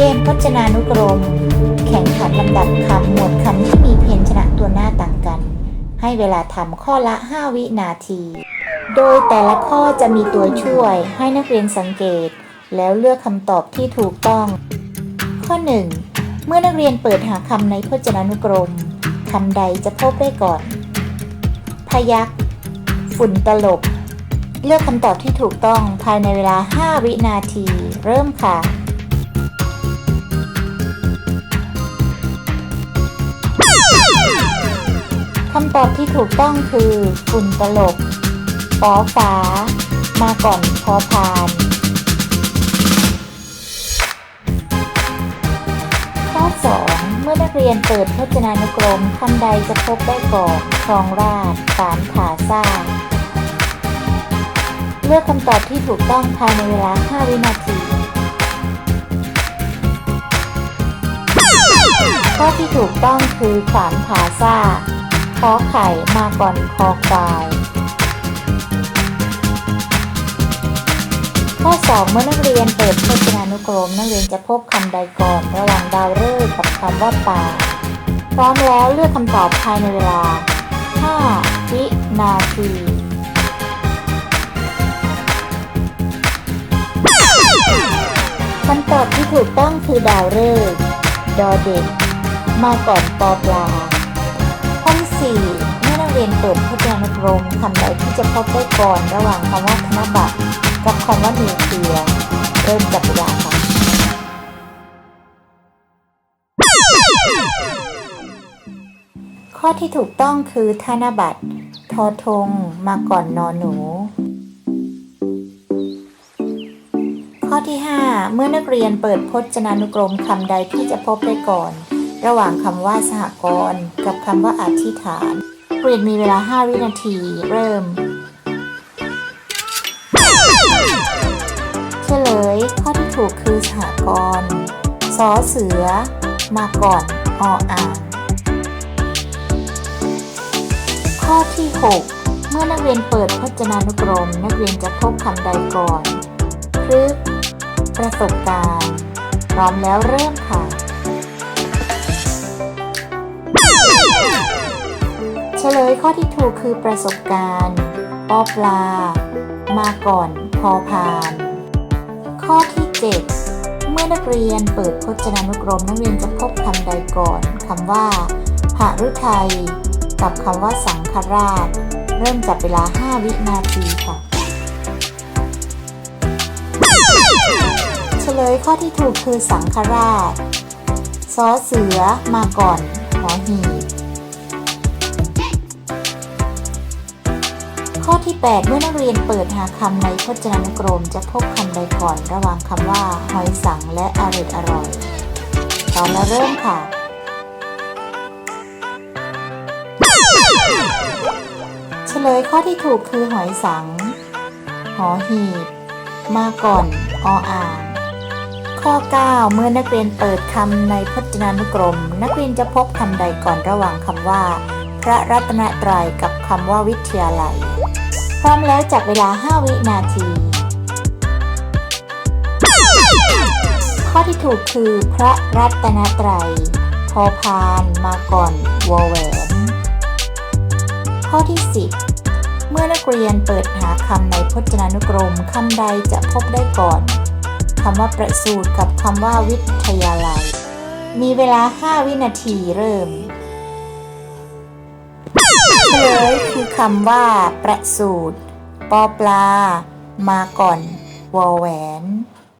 เกมพจนานุกรม แข่งขันลำดับคำหมวดคำที่มีเพนชนะตัวหน้าต่างกัน ให้เวลาทำข้อละ 5 วินาที โดยแต่ละข้อจะมีตัวช่วยให้นักเรียนสังเกต แล้วเลือกคำตอบที่ถูกต้อง ข้อ 1 เมื่อนักเรียนเปิดหาคำในพจนานุกรมคำใดจะพบได้ก่อน พยักฝุ่นตลบ เลือกคำตอบที่ถูกต้องภายในเวลา 5 วินาที เริ่มค่ะำตอบที่ถูกต้องคือฝุ่นตลบปอฟ้ามาก่อนพอพานข้อ 2 เมื่อนักเรียนเปิดพจนานุกรมคำใดจะพบได้ก่อนครองราชสารผาซ่า เลือกคำตอบที่ถูกต้องภายในเวลา 5 วินาที ข้อที่ถูกต้องคือขวานผาซ่า ขอไข่มาก่อนคอควาย ข้อ 2 เมื่อนักเรียนเปิดพจนานุกรม นักเรียนจะพบคำใดก่อนระหว่างดาวฤกษ์กับคำว่าป่า พร้อมแล้วเลือกคำตอบภายในเวลา 5 วินาทีคำตอบที่ถูกต้องคือดาวฤกษ์ดอเด็ก มาก่อนปอปลา เมื่อนักเปิดพจนานุกรมคำใดที่จะพบได้ก่อนระหว่างคำว่าธนบัตรกับคำว่านิวเคลียร์เริ่มจับเวลาค่ะข้อที่ถูกต้องคือธนบัตรทอทงมาก่อนนอนหนู ข้อที่ 5 เมื่อนักเรียนเปิดพจนานุกรมคำใดที่จะพบได้ก่อน ระหว่างคำว่าสหกรณ์กับคำว่าอธิษฐาน เรียนมีเวลา 5 วินาที เริ่ม เฉลยข้อที่ถูกคือสหกรณ์สอเสือ มาก่อนออ่างข้อที่ 6 เมื่อนักเรียนเปิดพจนานุกรม นักเรียนจะพบคำใดก่อนพฤกษ์ประสบการณ์ พร้อมแล้วเริ่มค่ะ เฉลยข้อที่ถูกคือประสบการณ์ปอปลา มาก่อนพอพาน ข้อที่ 7 เมื่อนักเรียนเปิดพจนานุกรมนักเรียนจะพบคำใดก่อนคำว่าหฤทัยกับคำว่าสังฆราช เริ่มจับเวลา 5 วินาทีค่ะ เฉลยข้อที่ถูกคือสังฆราชซอเสือมาก่อนหอหี ข้อที่ 8 เมื่อนักเรียนเปิดหาคำในพจนานุกรม จะพบคำใดก่อนระหว่างคำว่า หอยสังและอร่อยอร่อยตอนเริ่มค่ะเฉลยข้อที่ถูกคือหอยสัง หอหีบ มาก่อน ออ่างข้อ 9 เมื่อนักเรียนเปิดคำในพจนานุกรม นักเรียนจะพบคำใดก่อนระหว่างคำว่า พระรัตนตรัยกับคำว่าวิทยาลัย พร้อมแล้วจับเวลา 5 วินาที ข้อที่ถูกคือพระรัตนตรัยพอพานมาก่อนวอแหวน ข้อที่ 10 เมื่อนักเรียนเปิดหาคำในพจนานุกรมคำใดจะพบได้ก่อนคำว่าประสูตรกับคำว่าวิทยาลัย มีเวลา 5 วินาทีเริ่ม คือคำว่า ประสูตรปอปลา มาก่อน วอแหวน